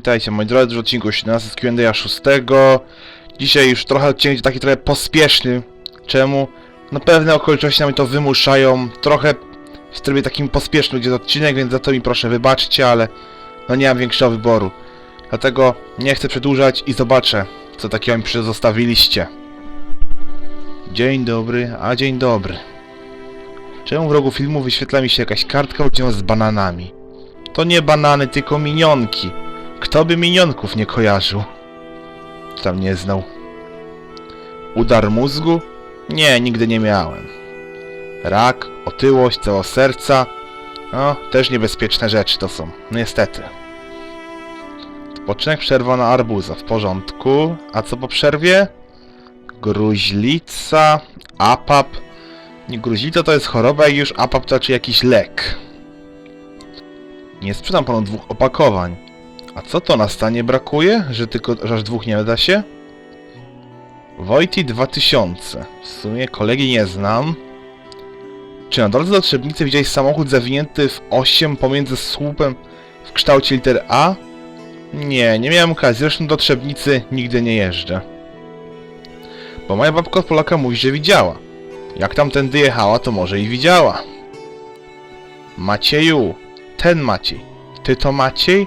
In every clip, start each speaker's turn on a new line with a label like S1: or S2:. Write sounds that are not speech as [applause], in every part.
S1: Witajcie moi drodzy w odcinku 17 z Q&A 6. Dzisiaj już trochę odcinek taki trochę pospieszny. Czemu? No pewne okoliczności nam to wymuszają. Trochę w trybie takim pospiesznym gdzie odcinek, więc za to mi proszę wybaczcie, ale no nie mam większego wyboru. Dlatego nie chcę przedłużać i zobaczę, co takiego mi zostawiliście. Dzień dobry, a dzień dobry. Czemu w rogu filmu wyświetla mi się jakaś kartka oddzielona z bananami? To nie banany, tylko minionki. Kto by minionków nie kojarzył? Tam nie znał? Udar mózgu? Nie, nigdy nie miałem. Rak, otyłość, całe serca? No, też niebezpieczne rzeczy to są, niestety. Odpoczynek przerwa na arbuza, w porządku. A co po przerwie? Gruźlica, apap. Nie, gruźlica to jest choroba i już apap to raczej jakiś lek. Nie sprzedam panu dwóch opakowań. A co to na stanie brakuje? Że tylko że aż dwóch nie da się? Wojti 2000. W sumie kolegi nie znam. Czy na drodze do Trzebnicy widziałeś samochód zawinięty w 8 pomiędzy słupem w kształcie liter A? Nie, nie miałem okazji. Zresztą do Trzebnicy nigdy nie jeżdżę. Bo moja babka od Polaka mówi, że widziała. Jak tamtędy jechała, to może i widziała. Macieju, ten Maciej. Ty to Maciej?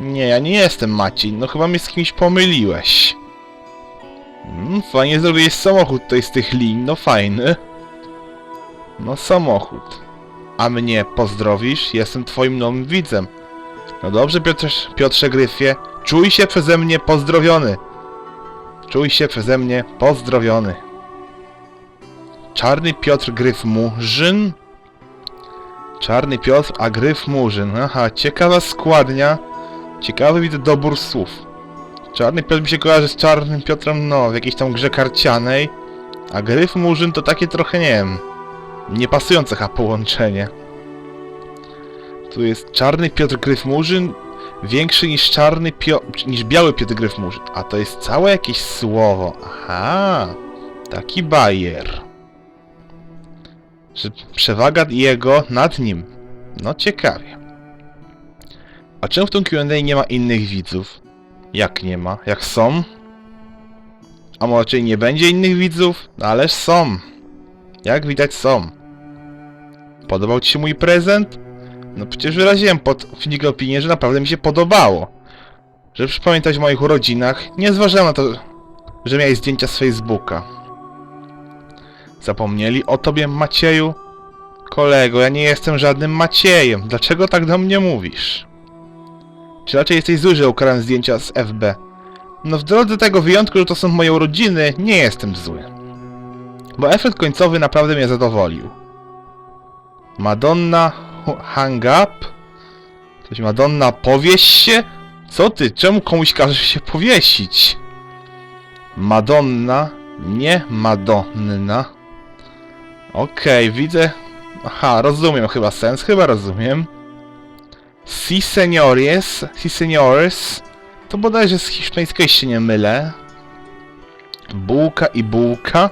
S1: Nie, ja nie jestem Maciej. No chyba mnie z kimś pomyliłeś. Mm, fajnie zrobiłeś samochód tutaj z tych lin, no fajny. No samochód. A mnie pozdrowisz? Jestem twoim nowym widzem. No dobrze, Piotrze, Piotrze Gryfie. Czuj się przeze mnie pozdrowiony. Czuj się przeze mnie pozdrowiony. Czarny Piotr Gryf Murzyn? Czarny Piotr, a Gryf Murzyn. Aha, ciekawa składnia. Ciekawy widzę dobór słów. Czarny Piotr mi się kojarzy z Czarnym Piotrem, no, w jakiejś tam grze karcianej. A Gryf Murzyn to takie trochę, nie wiem, niepasujące chyba połączenie. Tu jest Czarny Piotr Gryf Murzyn, większy niż Czarny Piotr, niż Biały Piotr Gryf Murzyn. A to jest całe jakieś słowo. Aha, taki bajer. Że przewaga jego nad nim. No ciekawie. A czemu w tym Q&A nie ma innych widzów? Jak nie ma? Jak są? A może raczej nie będzie innych widzów? No ależ są. Jak widać są. Podobał Ci się mój prezent? No przecież wyraziłem pod filmikiem opinię, że naprawdę mi się podobało. Żeby przypamiętać o moich urodzinach, nie zważałem na to, że miałeś zdjęcia z Facebooka. Zapomnieli o tobie, Macieju? Kolego, ja nie jestem żadnym Maciejem. Dlaczego tak do mnie mówisz? Czy raczej jesteś zły, że ukradłem zdjęcia z FB? No w drodze tego wyjątku, że to są moje urodziny, nie jestem zły. Bo efekt końcowy naprawdę mnie zadowolił. Madonna hang up? Coś Madonna powieś się? Co ty? Czemu komuś każesz się powiesić? Madonna, nie Madonna. Okej, widzę. Aha, rozumiem chyba sens, chyba rozumiem. Si seniores, si seniores. To bodajże z hiszpańskiego, jeśli nie mylę. Bułka i bułka.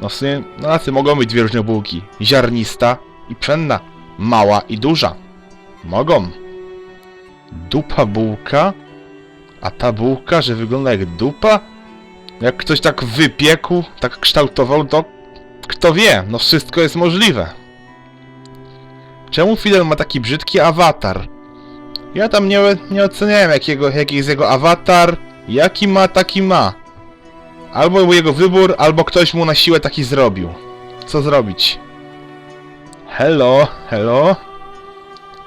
S1: No w sumie, no na tym mogą być dwie różne bułki. Ziarnista i pszenna. Mała i duża. Mogą. Dupa bułka. A ta bułka, że wygląda jak dupa? Jak ktoś tak wypiekł, tak kształtował, to kto wie, no wszystko jest możliwe. Czemu Fidel ma taki brzydki awatar? Ja tam nie, nie oceniałem jakiego, jaki jest jego awatar, jaki ma, taki ma. Albo był jego wybór, albo ktoś mu na siłę taki zrobił. Co zrobić? Hello, hello?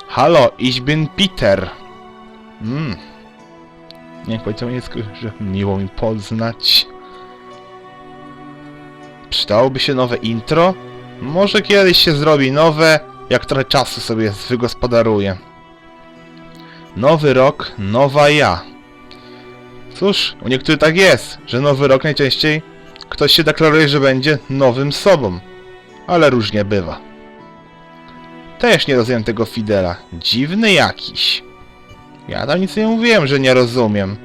S1: Halo, ich bin Peter. Mm. Nie powiedział nie że miło mi poznać. Przydałoby się nowe intro? Może kiedyś się zrobi nowe, jak trochę czasu sobie wygospodaruję. Nowy rok, nowa ja. Cóż, u niektórych tak jest, że nowy rok najczęściej ktoś się deklaruje, że będzie nowym sobą. Ale różnie bywa. Też nie rozumiem tego Fidela. Dziwny jakiś. Ja tam nic nie mówiłem, że nie rozumiem.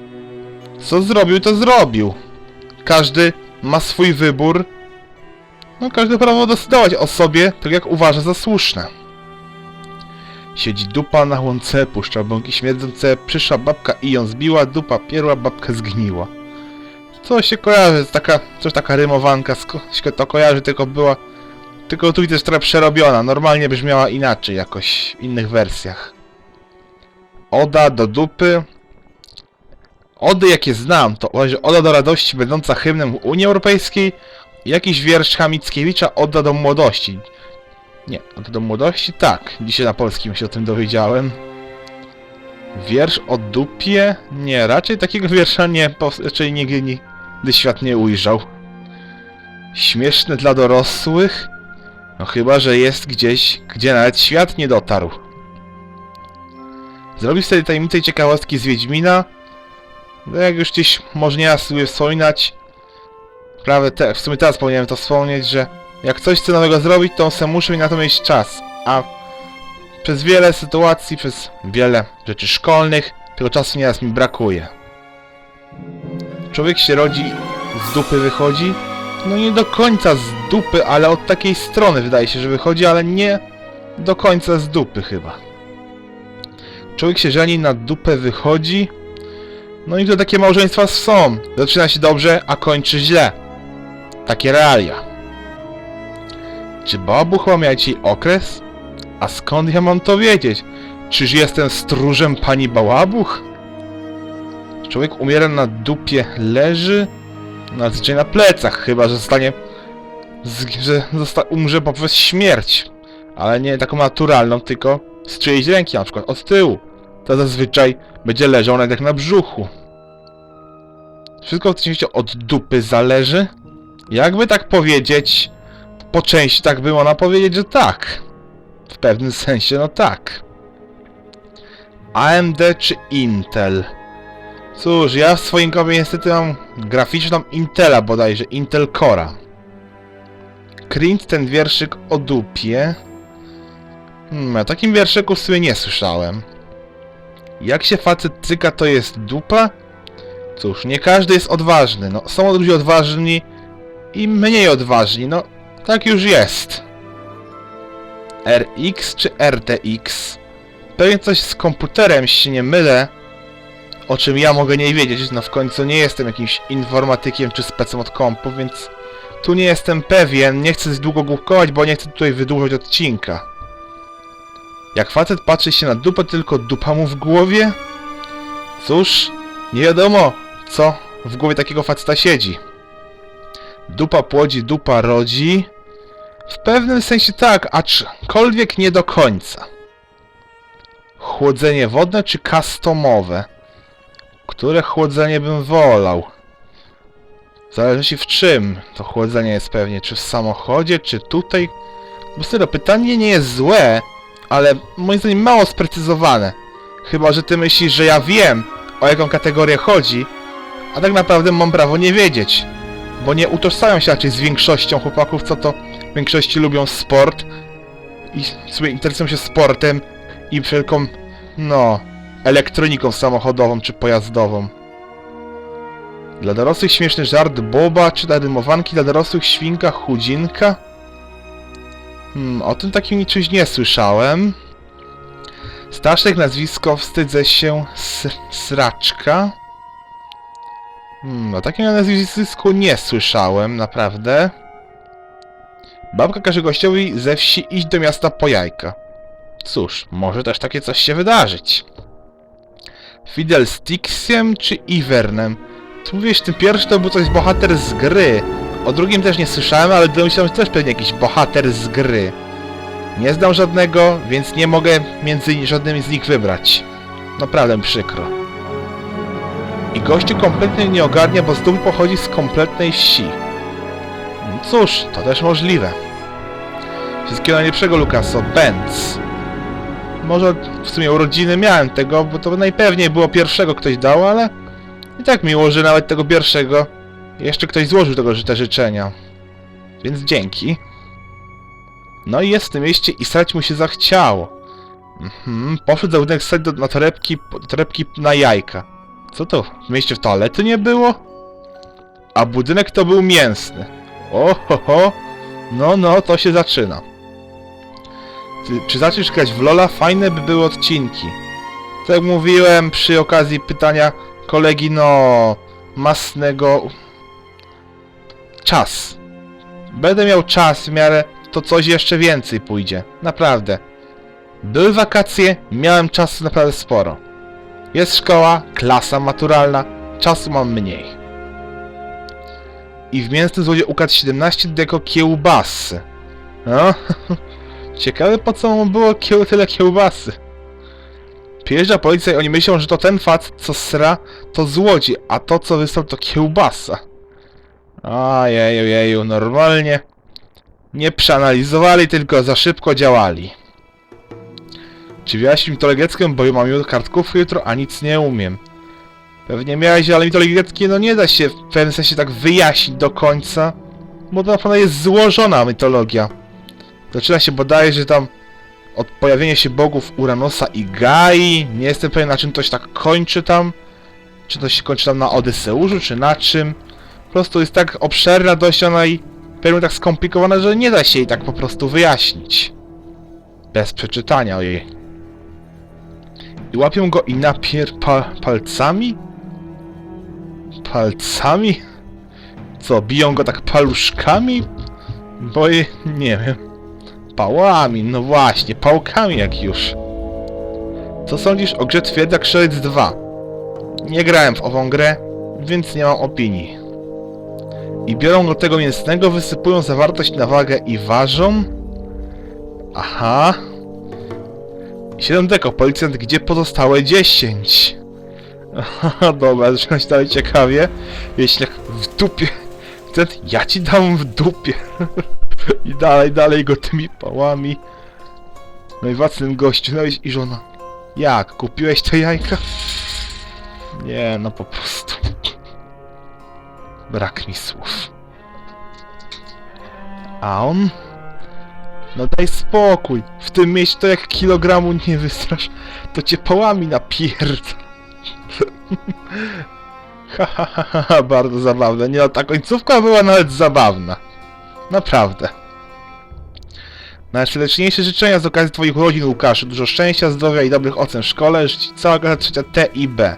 S1: Co zrobił, to zrobił. Każdy ma swój wybór. No, każdy prawo decydować o sobie, tak jak uważa za słuszne. Siedzi dupa na łące, puszcza bąki śmierdzące, przyszła babka i ją zbiła, dupa pierła, babka zgniła. Co się kojarzy, taka, coś taka rymowanka, się to kojarzy, tylko była, tylko tu jest trochę przerobiona, normalnie brzmiała inaczej jakoś, w innych wersjach. Oda do dupy. Ody jakie znam, to Oda do radości będąca hymnem Unii Europejskiej jakiś wiersz Hamickiewicza Oda do młodości. Nie, Oda do młodości? Tak, dzisiaj na polskim się o tym dowiedziałem. Wiersz o dupie? Nie, raczej takiego [laughs] wiersza nie, raczej nigdy, nigdy świat nie ujrzał. Śmieszne dla dorosłych? No chyba, że jest gdzieś, gdzie nawet świat nie dotarł. Zrobił sobie tajemniczej ciekawostki z Wiedźmina. No jak już gdzieś może nie raz wspominać. Prawie te, w sumie teraz powinienem to wspomnieć, że jak coś chcę nowego zrobić, to se muszę na to mieć czas. A przez wiele sytuacji, przez wiele rzeczy szkolnych, tego czasu nieraz mi brakuje. Człowiek się rodzi, z dupy wychodzi. No nie do końca z dupy, ale od takiej strony wydaje się, że wychodzi, ale nie do końca z dupy chyba. Człowiek się żeni, na dupę wychodzi. No i to takie małżeństwa są. Zaczyna się dobrze, a kończy źle. Takie realia. Czy ma mieć jej okres? A skąd ja mam to wiedzieć? Czyż jestem stróżem pani Bałabuch? Człowiek umiera na dupie, leży, zazwyczaj na plecach, chyba że zostanie, że zosta, umrze poprzez śmierć. Ale nie taką naturalną, tylko z czyjejś ręki, na przykład od tyłu. To zazwyczaj będzie leżał nawet jak na brzuchu. Wszystko oczywiście od dupy zależy. Jakby tak powiedzieć, po części tak by można powiedzieć, że tak. W pewnym sensie, no tak. AMD czy Intel? Cóż, ja w swoim kopie niestety mam graficzną Intela bodajże, Intel Cora. Krint ten wierszyk o dupie. Hmm, o takim wierszyku w sumie nie słyszałem. Jak się facet cyka, to jest dupa? Cóż, nie każdy jest odważny. No, są ludzie odważni i mniej odważni. No, tak już jest. RX czy RTX? Pewnie coś z komputerem, się nie mylę. O czym ja mogę nie wiedzieć. No w końcu nie jestem jakimś informatykiem czy specem od kompu, więc tu nie jestem pewien. Nie chcę długo główkować, bo nie chcę tutaj wydłużać odcinka. Jak facet patrzy się na dupę, tylko dupa mu w głowie? Cóż, nie wiadomo, co w głowie takiego faceta siedzi. Dupa płodzi, dupa rodzi. W pewnym sensie tak, aczkolwiek nie do końca. Chłodzenie wodne czy customowe? Które chłodzenie bym wolał? W zależności w czym to chłodzenie jest pewnie, czy w samochodzie, czy tutaj? Bo serio, pytanie nie jest złe, ale moim zdaniem mało sprecyzowane. Chyba, że ty myślisz, że ja wiem, o jaką kategorię chodzi, a tak naprawdę mam prawo nie wiedzieć. Bo nie utożsamiam się raczej z większością chłopaków, co to w większości lubią sport i sobie interesują się sportem i wszelką, no, elektroniką samochodową czy pojazdową. Dla dorosłych śmieszny żart Boba, czy dla rymowanki dla dorosłych świnka chudzinka? Hmm, o tym takim czymś nie słyszałem. Staszek nazwisko wstydzę się sraczka. Hmm, o takim nazwisku nie słyszałem, naprawdę. Babka każe gościowi ze wsi iść do miasta po jajka. Cóż, może też takie coś się wydarzyć. Fidel Stixem czy Ivernem? Tu mówisz, ten pierwszy to był coś bohater z gry. O drugim też nie słyszałem, ale domyślam się też pewnie jakiś bohater z gry. Nie znam żadnego, więc nie mogę między żadnymi z nich wybrać. Naprawdę przykro. I gościu kompletnie nie ogarnia, bo z domu pochodzi z kompletnej wsi. No Cóż, to też możliwe. Wszystkiego najlepszego, Lukaso. Benz. Może w sumie urodziny miałem tego, bo to najpewniej było pierwszego ktoś dał, ale i tak miło, że nawet tego pierwszego jeszcze ktoś złożył tego te życzenia. Więc dzięki. No i jest w tym mieście i srać mu się zachciało. Mhm, poszedł za budynek stać do, na torebki, torebki na jajka. Co to? W mieście w toalety nie było? A budynek to był mięsny. Oho, ho. no, no, to się zaczyna. Ty, czy zaczniesz grać w Lola? Fajne by były odcinki. Tak jak mówiłem przy okazji pytania kolegi, no... Masnego... Czas. Będę miał czas w miarę, to coś jeszcze więcej pójdzie. Naprawdę. Były wakacje, miałem czasu naprawdę sporo. Jest szkoła, klasa maturalna, czasu mam mniej. I w mięsnym złodzie ukradł 17 deko kiełbasy. No, [laughs] ciekawe po co mu było kieł, tyle kiełbasy. Przyjeżdża policja i oni myślą, że to ten facet, co sra, to złodzi, a to, co wysłał, to kiełbasa. Ajeju, jeju, normalnie. Nie przeanalizowali, tylko za szybko działali. Czy wyjaśnił mitologię grecką, bo ja mam już kartkówkę jutro, a nic nie umiem. Pewnie miałeś, ale mitologię grecką no nie da się w pewnym sensie tak wyjaśnić do końca, bo to na pewno jest złożona mitologia. Zaczyna się bodaj, że tam od pojawienia się bogów Uranosa i Gai, nie jestem pewien na czym to się tak kończy tam, czy to się kończy tam na Odyseuszu, czy na czym. Po prostu jest tak obszerna dość ona i pewnie tak skomplikowana, że nie da się jej tak po prostu wyjaśnić. Bez przeczytania jej. I łapią go i napier pa palcami? Palcami? Co, biją go tak paluszkami? Bo nie wiem. Pałami, no właśnie, pałkami jak już. Co sądzisz o grze Twierdza Krzelec 2? Nie grałem w ową grę, więc nie mam opinii. I biorą do tego mięsnego, wysypują zawartość na wagę i ważą? Aha. 7 deko, policjant, gdzie pozostałe 10? Aha, dobra, zaczyna się dalej ciekawie. Wieśniak w dupie. Ten, ja ci dam w dupie. [laughs] I dalej, dalej go tymi pałami. Najwacnym gościu, no i żona. Jak, kupiłeś te jajka? Nie, no po prostu. Brak mi słów. A on? No daj spokój. W tym mieście to jak kilogramu nie wystrasz, to cię pałami napierd. [laughs] ha, ha, ha, ha, bardzo zabawne. Nie, no, ta końcówka była nawet zabawna. Naprawdę. Najserdeczniejsze życzenia z okazji Twoich urodzin, Łukaszu. Dużo szczęścia, zdrowia i dobrych ocen w szkole. Życzę Ci cała klasa trzecia T i B.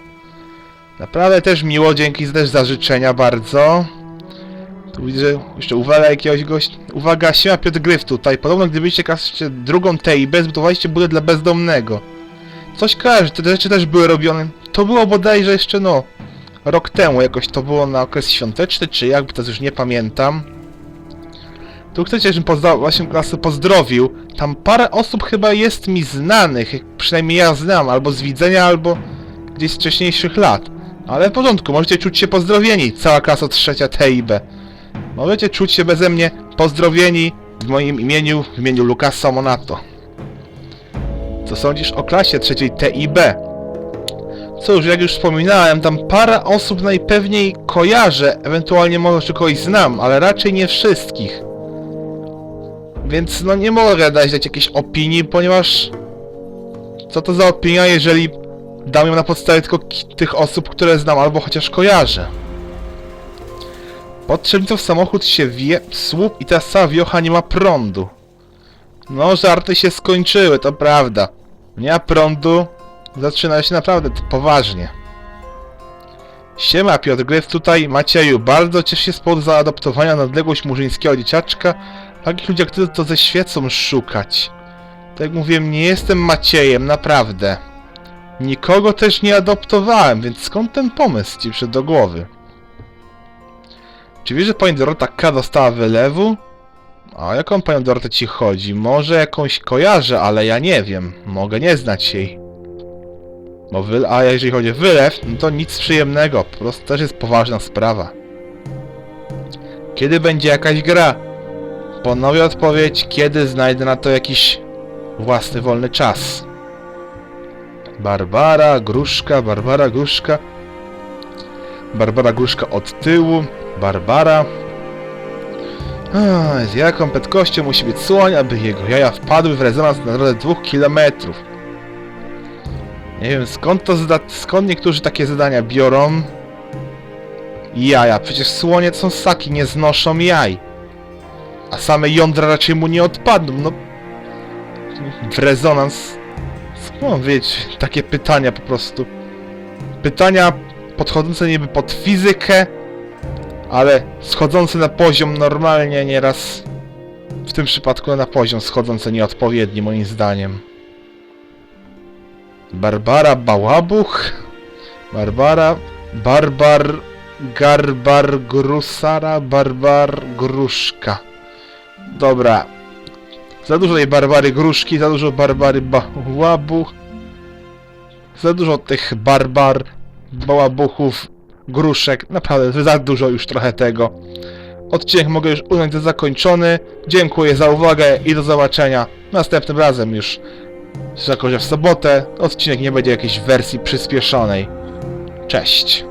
S1: Naprawdę też miło, dzięki też za życzenia bardzo. Tu widzę, jeszcze uwaga jakiegoś gościa. Uwaga, siema Piotr Gryf tutaj. Podobno gdybyście kascie drugą T i B, zbudowaliście budę dla bezdomnego. Coś kojarzy, te rzeczy też były robione. To było bodajże jeszcze no... Rok temu jakoś to było na okres świąteczny, czy jakby teraz już nie pamiętam. Tu chcecie, żebym właśnie klasę pozdrowił. Tam parę osób chyba jest mi znanych, przynajmniej ja znam, albo z widzenia, albo gdzieś z wcześniejszych lat. Ale w porządku, możecie czuć się pozdrowieni, cała klasa trzecia T i B. Możecie czuć się beze mnie pozdrowieni w moim imieniu, w imieniu Lukasa Monato. Co sądzisz o klasie trzeciej T i B? Cóż, jak już wspominałem, tam parę osób najpewniej kojarzę, ewentualnie może kogoś znam, ale raczej nie wszystkich. Więc no nie mogę dać, dać jakiejś opinii, ponieważ... Co to za opinia, jeżeli dam ją na podstawie tylko tych osób, które znam, albo chociaż kojarzę. Pod strzelnicą samochód się wie słup i ta cała wiocha nie ma prądu. No, żarty się skończyły, to prawda. Nie ma prądu, zaczyna się naprawdę poważnie. Siema, Piotr Gryf tutaj. Macieju, bardzo cieszę się z powodu zaadoptowania na odległość murzyńskiego dzieciaczka. Takich ludzi jak ty to ze świecą szukać. Tak jak mówiłem, nie jestem Maciejem, naprawdę. Nikogo też nie adoptowałem, więc skąd ten pomysł ci przyszedł do głowy? Czy wiesz, że pani Dorota K dostała wylewu? A jaką panią Dorotę ci chodzi? Może jakąś kojarzę, ale ja nie wiem. Mogę nie znać jej. Bo wy... A jeżeli chodzi o wylew, no to nic przyjemnego. Po prostu też jest poważna sprawa. Kiedy będzie jakaś gra? Ponowię odpowiedź, kiedy znajdę na to jakiś własny wolny czas. Barbara, Gruszka, Barbara, Gruszka. Barbara, Gruszka od tyłu. Barbara. Z jaką prędkością musi być słoń, aby jego jaja wpadły w rezonans na drodze dwóch kilometrów. Nie wiem skąd to zada skąd niektórzy takie zadania biorą. Jaja, przecież słonie to są ssaki, nie znoszą jaj. A same jądra raczej mu nie odpadną, no... w rezonans. Skąd wiedzieć takie pytania po prostu? Pytania podchodzące niby pod fizykę, ale schodzące na poziom normalnie nieraz. W tym przypadku na poziom schodzący nieodpowiedni moim zdaniem. Barbara Bałabuch? Barbara... Barbar... Garbar Grusara Barbar Gruszka. Dobra. Za dużo tej Barbary Gruszki, za dużo Barbary Bałabuch. Za dużo tych Barbar, Bałabuchów, Gruszek. Naprawdę, za dużo już trochę tego. Odcinek mogę już uznać za zakończony. Dziękuję za uwagę i do zobaczenia następnym razem już. Jako, w sobotę odcinek nie będzie jakiejś wersji przyspieszonej. Cześć.